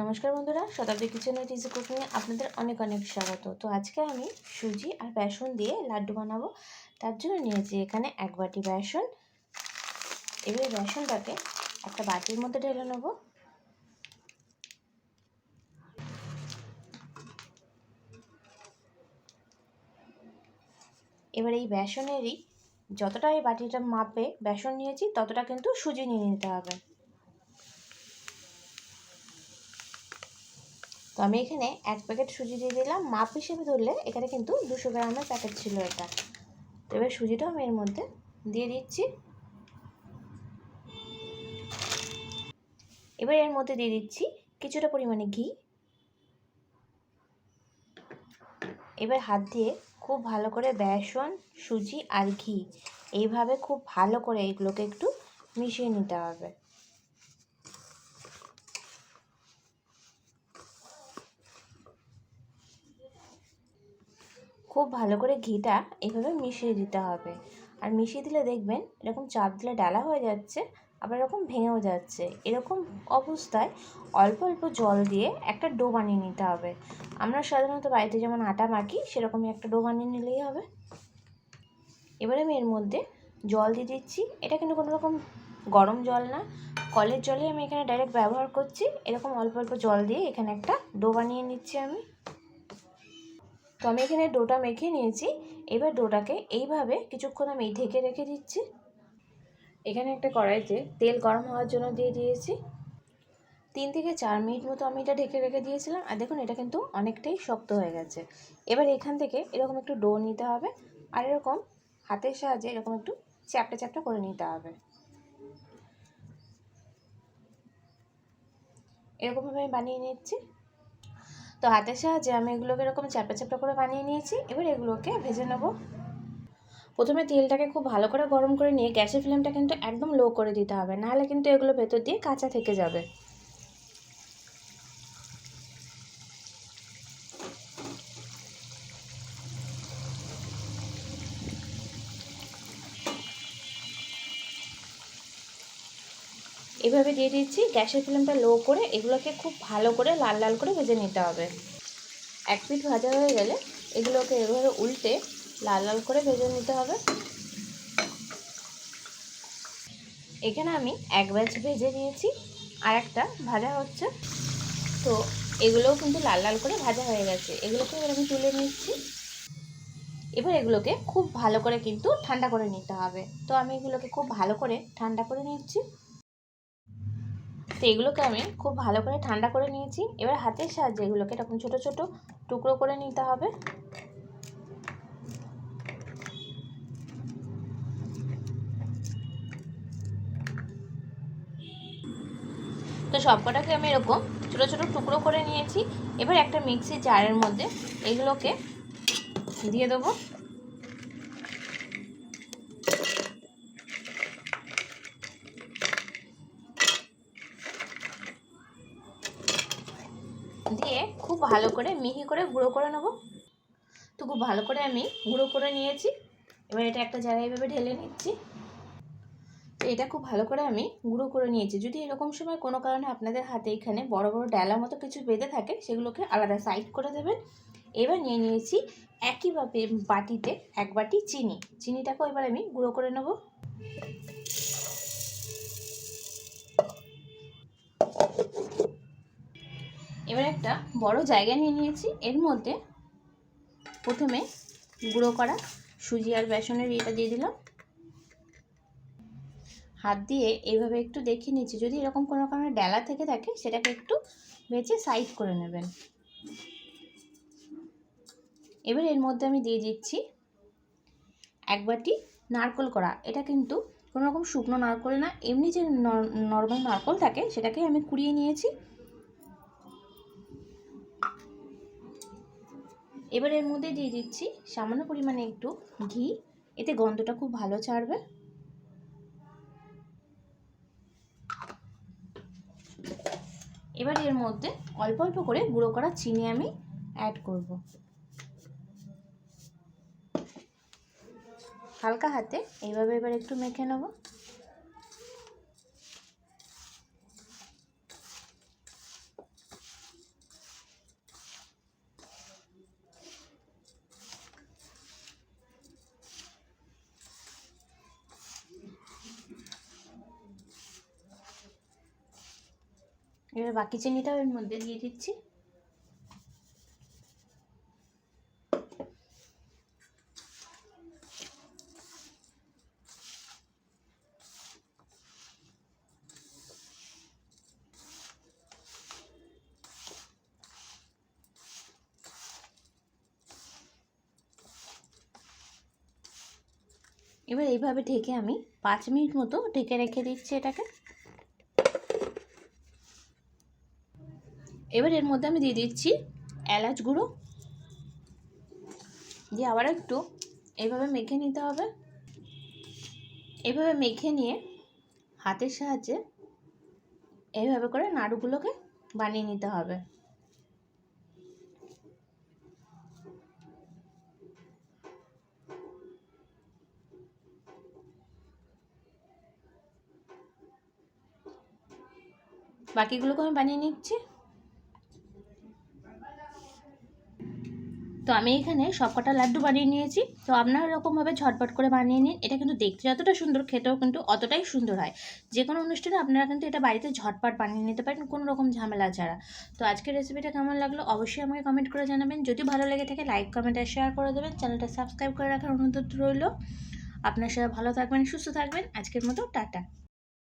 নমস্কার বন্ধুরা, শতাব্দী kitchen with easy কুকিংয়ে আপনাদের অনেক অনেক স্বাগত। তো আজকে আমি সুজি আর বেসন দিয়ে লাড্ডু বানাবো। তার জন্য নিয়েছি এখানে এক বাটি বেসন। এবার বেসনটাকে একটা বাটির মধ্যে ঢেলে নেব। এবার এই বেসনেরই যতটা এই বাটিটা মাপে বেসন নিয়েছি, ততটা কিন্তু সুজি নিয়ে নিতে হবে। তো আমি এখানে এক প্যাকেট সুজি দিয়ে দিলাম। মাপ হিসেবে ধরলে এখানে কিন্তু দুশো গ্রামের প্যাকেট ছিল এটা। তো এবার সুজিটাও আমি এর মধ্যে দিয়ে দিচ্ছি। এবার এর মধ্যে দিয়ে দিচ্ছি কিছুটা পরিমাণে ঘি। এবার হাত দিয়ে খুব ভালো করে বেসন, সুজি আর ঘি এইভাবে খুব ভালো করে এগুলোকে একটু মিশিয়ে নিতে হবে। খুব ভালো করে ঘিটা এইভাবে মিশিয়ে দিতে হবে। আর মিশিয়ে দিলে দেখবেন এরকম চাপ দিলে ডালা হয়ে যাচ্ছে, আবার এরকম ভেঙেও যাচ্ছে। এরকম অবস্থায় অল্প অল্প জল দিয়ে একটা ডো বানিয়ে নিতে হবে। আমরা সাধারণত বাড়িতে যেমন আটা মাখি, সেরকমই একটা ডো বানিয়ে নিলেই হবে। এবারে আমি এর মধ্যে জল দিয়ে দিচ্ছি। এটা কিন্তু কোনো রকম গরম জল না। কলের জলে আমি এখানে ডাইরেক্ট ব্যবহার করছি। এরকম অল্প অল্প জল দিয়ে এখানে একটা ডো বানিয়ে নিচ্ছি আমি। তো আমি এখানে ডোটা মেখে নিয়েছি। এবার ডোটাকে এইভাবে কিছুক্ষণ আমি ঢেকে রেখে দিচ্ছি। এখানে একটা কড়াইতে তেল গরম হওয়ার জন্য দিয়ে দিয়েছি। তিন থেকে চার মিনিট মতো আমি এটা ঢেকে রেখে দিয়েছিলাম। আর দেখুন, এটা কিন্তু অনেকটাই শক্ত হয়ে গেছে। এবার এখান থেকে এরকম একটু ডো নিতে হবে। আর এরকম হাতের সাহায্যে এরকম একটু চ্যাপটা চ্যাপটা করে নিতে হবে। এরকমভাবে আমি বানিয়ে নিচ্ছি। তো হাতের সাহায্যে আমি এগুলোকে এরকম চ্যাপটা চ্যাপটা করে বানিয়ে নিয়েছি। এবার এগুলোকে ভেজে নেব। প্রথমে তেলটাকে খুব ভালো করে গরম করে নিয়ে গ্যাসের ফ্লেমটা কিন্তু একদম লো করে দিতে হবে। নাহলে কিন্তু এগুলো ভেতর দিয়ে কাঁচা থেকে যাবে। এভাবে দিয়ে দিচ্ছি। গ্যাসের ফ্লেমটা লো করে এগুলোকে খুব ভালো করে লাল লাল করে ভেজে নিতে হবে। এক পিঠ ভাজা হয়ে গেলে এগুলোকে এভাবে উল্টে লাল লাল করে ভেজে নিতে হবে। এখানে আমি এক ব্যাচ ভেজে নিয়েছি, আর একটা ভাজা হচ্ছে। তো এগুলোও কিন্তু লাল লাল করে ভাজা হয়ে গেছে। এগুলোকে এবার আমি তুলে নিচ্ছি। এবার এগুলোকে খুব ভালো করে কিন্তু ঠান্ডা করে নিতে হবে। তো আমি এগুলোকে খুব ভালো করে ঠান্ডা করে নিচ্ছি। তো এগুলোকে আমি খুব ভালো করে ঠান্ডা করে নিয়েছি। এবার হাতের সাহায্যে এগুলোকে এরকম ছোটো ছোটো টুকরো করে নিতে হবে। তো সবকটাকে আমি এরকম ছোটো ছোটো টুকরো করে নিয়েছি। এবার একটা মিক্সি জারের মধ্যে এগুলোকে দিয়ে দেবো দিয়ে খুব ভালো করে মিহি করে গুঁড়ো করে নেব। তো খুব ভালো করে আমি গুঁড়ো করে নিয়েছি। এবার এটা একটা জায়গায় এভাবে ঢেলে নিচ্ছি। তো এটা খুব ভালো করে আমি গুঁড়ো করে নিয়েছি। যদি এরকম সময় কোনো কারণে আপনাদের হাতে এখানে বড় বড় ডালা মতো কিছু বেঁধে থাকে, সেগুলোকে আলাদা সাইড করে দেবেন। এবার নিয়ে নিয়েছি একইভাবে বাটিতে এক বাটি চিনি। চিনিটাকেও এবার আমি গুঁড়ো করে নেব। এবার একটা বড় জায়গা নিয়ে নিয়েছি। এর মধ্যে প্রথমে গুঁড়ো করা সুজি আর বেসনের ইয়েটা দিয়ে দিলাম। হাত দিয়ে এইভাবে একটু দেখে নিচ্ছি। যদি এরকম কোনো কারণে ডেলা থেকে থাকে, সেটাকে একটু বেছে সাইড করে নেবেন। এবার এর মধ্যে আমি দিয়ে দিচ্ছি এক বাটি নারকোল করা। এটা কিন্তু কোনো রকম শুকনো নারকোল না, এমনি যে নর্মাল নারকোল থাকে, সেটাকে আমি কুড়িয়ে নিয়েছি। এবার এর মধ্যে দিয়ে দিচ্ছি সামান্য পরিমাণে একটু ঘি। এতে গন্ধটা খুব ভালো ছাড়বে। এবার এর মধ্যে অল্প অল্প করে গুঁড়ো করা চিনি আমি অ্যাড করব। হালকা হাতে এইভাবে এবার একটু মেখে নেব। এবার বাকি চিনিটাও এর মধ্যে দিয়ে দিচ্ছি। এবার এইভাবে ঢেকে আমি পাঁচ মিনিট মতো ঢেকে রেখে দিচ্ছি এটাকে। এবার এর মধ্যে আমি দিয়ে দিচ্ছি এলাচ গুঁড়ো। দিয়ে আবার একটু এইভাবে মেখে নিতে হবে। এইভাবে মেখে নিয়ে হাতের সাহায্যে এইভাবে করে নাড়ুগুলোকে বানিয়ে নিতে হবে। বাকিগুলোকে আমি বানিয়ে নিচ্ছি। তো আমি এখানে সবকটা লাড্ডু বানিয়ে নিয়েছি। তো আপনারা এরকমভাবে ঝটপট করে বানিয়ে নিন। এটা কিন্তু দেখতে যতটা সুন্দর, খেতেও কিন্তু অতটাই সুন্দর হয়। যে কোনো অনুষ্ঠানে আপনারা কিন্তু এটা বাড়িতে ঝটপট বানিয়ে নিতে পারেন কোনো রকম ঝামেলা ছাড়া। তো আজকের রেসিপিটা কেমন লাগল অবশ্যই আমাকে কমেন্ট করে জানাবেন। যদি ভালো লেগে থাকে লাইক কমেন্ট আর শেয়ার করে দেবেন। চ্যানেলটা সাবস্ক্রাইব করে রাখার অনুরোধ রইল। আপনার সবাই ভালো থাকবেন, সুস্থ থাকবেন। আজকের মতো, টাটা।